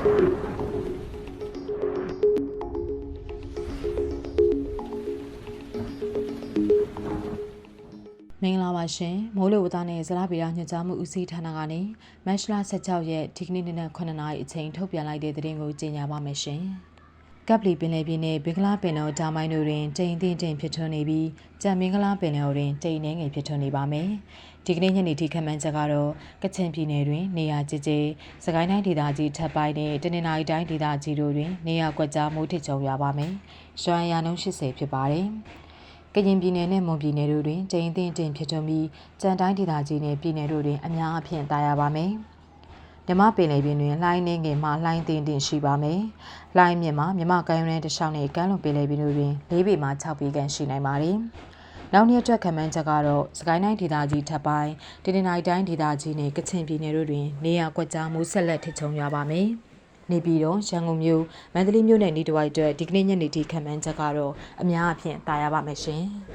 မင်္ဂလာပါရှင်မိုးလေဝသနဲ့ဇလားဗီရာညွှန်ကြားမှုဦးစီးဌာနကနေမတ်လ16ရက်ဒီကနေ့နေ့9နာရီအချိန်ထုတ်ပြန်လိုက်တဲ့သတင်းကိုကြေညာပါမယ်ရှင်။ ကပ်လီပင်လယ်ပြင်နဲ့ဘင်္ဂလားပင်လယ်ဒါမိုင်းတို့တွင်တိမ်တင်းတင်းဖြစ်ထွန်းနေပြီးကြံမင်္ဂလားပင်လယ်တွင်တိမ်နှဲငယ်ဖြစ်ထွန်းနေပါမယ်ဒီကနေ့ညနေထိခန့်မှန်းချက်ကတော့ကချင်ပြည်နယ်တွင် နေရာကျကျစကိုင်းတိုင်းဒေသကြီးထပ်ပိုင်းနဲ့တနင်္လာရီတိုင်းဒေသကြီးတို့တွင် နေရာကွက်ကြားမိုးထစ်ချုံရပါမယ်ရွှမ်းရာနှုန်း80ဖြစ်ပါတယ်ကရင်ပြည်နယ်နဲ့မွန်ပြည်နယ်တို့တွင်ကျင်းတင်တင်ဖြစ်ထွန်းပြီးကြံတိုင်းဒေသကြီးနဲ့ပြည်နယ်တို့တွင်အများအပြားတာယာပါမယ်။ မြမပင်လယ်ပြင်တွင်လှိုင်းနှင်းငယ်မှလှိုင်းတင်တင်ရှိပါမယ်။လှိုင်းမြင့်မှာမြမကမ်းရိုးတန်းတစ်လျှောက်နဲ့ကမ်းလွန်ပင်လယ်ပြင်တို့တွင်၄ပေမှ6ပေခန့်ရှိနိုင်ပါတယ်။နောက်နေ့အတွက်ခံမှန်းချက်ကတော့စကိုင်းတိုင်းဒေသကြီးထပ်ပိုင်းတနင်္လာရီတိုင်းဒေသကြီးနဲ့ကချင်ပြည်နယ်တို့တွင်နေရာကွက်ကြားမိုးဆက်လက်ထစ်ချုံရပါမယ်။နေပြည်တော်ရန်ကုန်မြို့မန္တလေးမြို့နယ်ဤတစ်ဝိုက်အတွက်ဒီကနေ့ညနေထိခံမှန်းချက်ကတော့အများအပြားတာယာပါမယ်ရှင်။